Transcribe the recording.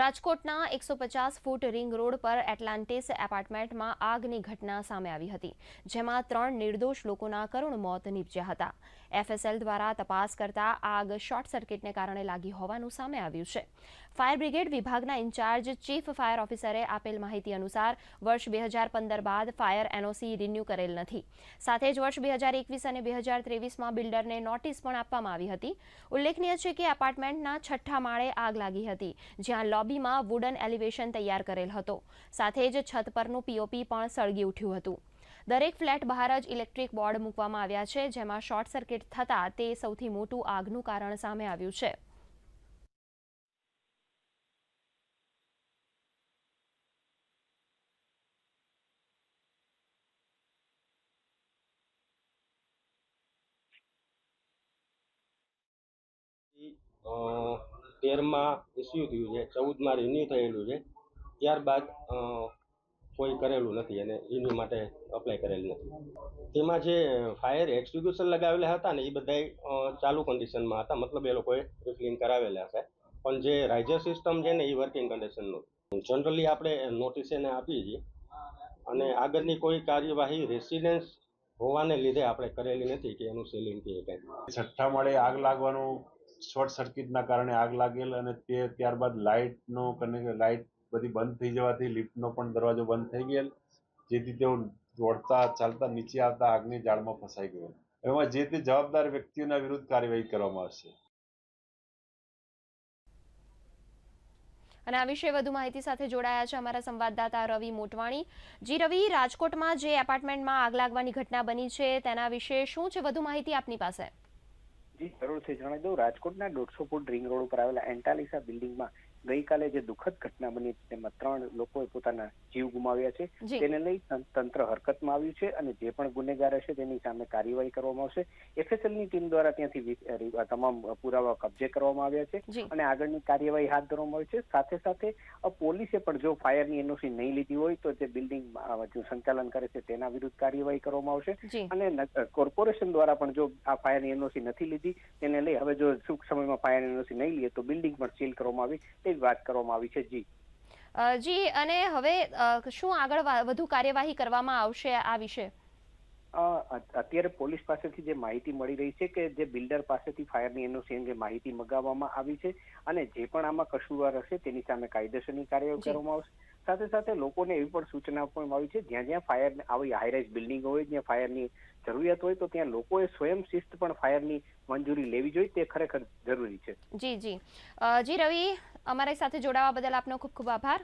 રાજકોટના એકસો પચાસ ફૂટ રિંગ રોડ પર એટલાન્ટિસ એપાર્ટમેન્ટમાં આગની ઘટના સામે આવી હતી, જેમાં ત્રણ નિર્દોષ લોકોના કરુણ મોત નીપજ્યા હતા. એફએસએલ દ્વારા તપાસ કરતા આગ શોર્ટ સર્કિટને કારણે લાગી હોવાનું સામે આવ્યું છે. ફાયર બ્રિગેડ વિભાગના ઇન્ચાર્જ ચીફ ફાયર ઓફિસરે આપેલ માહિતી અનુસાર, વર્ષ બે હજાર પંદર બાદ ફાયર એનઓસી રિન્યૂ કરેલ નથી. સાથે જ વર્ષ બે હજાર એકવીસ અને બે હજાર ત્રેવીસમાં બિલ્ડરને નોટિસ પણ આપવામાં આવી હતી. ઉલ્લેખનીય છે કે એપાર્ટમેન્ટના છઠ્ઠા માળે આગ લાગી હતી, જ્યાં લોબીમાં વુડન એલિવેશન તૈયાર કરેલ હતો. સાથે જ છત પરનું પીઓપી પણ સળગી ઉઠ્યું હતું. દરેક ફ્લેટ બહાર જ ઇલેક્ટ્રિક બોર્ડ મૂકવામાં આવ્યા છે જેમાં શોર્ટ સર્કિટ થતાં તે સૌથી મોટું આગનું કારણ સામે આવ્યું છે. અ, તેરમાં ઇસ્યુ થયું છે, ચૌદમાં રિન્યુ થયેલું છે. ત્યારબાદ કોઈ કરેલું નથી અને રિન્યુ માટે અપ્લાય કરેલ નથી. તેમાં જે ફાયર એક્ઝિક્યુશન લગાવેલા હતા ને, એ બધાય ચાલુ કન્ડિશનમાં હતા. મતલબ એ લોકોએ રિફિલિંગ કરાવેલા છે પણ જે રાઇઝર સિસ્ટમ છે ને, એ વર્કિંગ કન્ડિશનનું જનરલી આપણે નોટિસ એને આપીએ છીએ. અને આગળની કોઈ કાર્યવાહી રેસિડેન્સ હોવાને લીધે આપણે કરેલી નથી કે એનું સેલિંગ કે કંઈ. છઠ્ઠા માળે આગ લાગવાનું શોર્ટ સર્કિટના કારણે આગ લાગેલ અને તે ત્યારબાદ લાઇટનો કનેક્ટ લાઇટ બધી બંધ થઈ જવાથી લિફ્ટનો પણ દરવાજો બંધ થઈ ગયેલ, જેથી તેઓ દોડતા ચાલતા નીચે આવતા આગની જાળમાં ફસાઈ ગયો એમાં જે તે જવાબદાર વ્યક્તિઓના વિરુદ્ધ કાર્યવાહી કરવામાં આવશે. અને આ વિશે વધુ માહિતી સાથે જોડાયા છે અમારા સંવાદદાતા રવિ મોટવાણી. જી રવિ, રાજકોટમાં જે એપાર્ટમેન્ટમાં આગ લાગવાની ઘટના બની છે, તેના વિશે શું છે? વધુ માહિતી આપની પાસે. જી જરૂરથી જણાવી દઉં. રાજકોટના દોઢસો ફૂટ રિંગ રોડ ઉપર આવેલા એન્ટાલિસા બિલ્ડિંગમાં ગઈકાલે જે દુઃખદ ઘટના બની તેમાં ત્રણ લોકોએ પોતાના જીવ ગુમાવ્યા છે. તેને લઈ તંત્ર હરકતમાં આવ્યું છે અને જે પણ ગુનેગાર હશે તેની સામે કાર્યવાહી કરવામાં આવશે. એફએસએલની ટીમ દ્વારા ત્યાંથી તમામ પુરાવા કબજે કરવામાં આવ્યા છે અને આગળની કાર્યવાહી હાથ ધરવામાં આવી છે. સાથે સાથે પોલીસે પણ જો ફાયરની એનઓસી નહીં લીધી હોય તો જે બિલ્ડિંગ સંચાલન કરે છે તેના વિરુદ્ધ કાર્યવાહી કરવામાં આવશે. અને કોર્પોરેશન દ્વારા પણ જો આ ફાયરની એનઓસી નથી લીધી તેને લઈ હવે જો ટૂંક સમયમાં ફાયર એનઓસી નહીં લઈએ તો બિલ્ડિંગ પણ સીલ કરવામાં આવી. તેવી વાત કરવામાં આવી છે, જી. જી, અને હવે શું આગળ વધુ કાર્યવાહી કરવામાં આવશે આ વિશે? અત્યારે પોલીસ પાસેથી જે માહિતી મળી રહી છે કે જે બિલ્ડર પાસેથી ફાયરની એનઓસી અંગે માહિતી મગાવવામાં આવી છે અને જે પણ આમાં કસૂરવાર હશે તેની સામે કાયદેસરની કાર્યવાહી કરવામાં આવશે. સાથે સાથે લોકોને એવી પણ સૂચના આપવામાં આવી છે જ્યાં જ્યાં ફાયર આવી હાઈરાઇઝ બિલ્ડિંગ હોય જ્યાં ફાયરની જરૂરિયાત હોય તો ત્યાં લોકોએ સ્વયં શિસ્ત પણ ફાયરની મંજૂરી લેવી જોઈએ તે ખરેખર જરૂરી છે. જી જી. જી રવિ અમારી સાથે જોડાવા બદલ આપનો ખૂબ ખૂબ આભાર.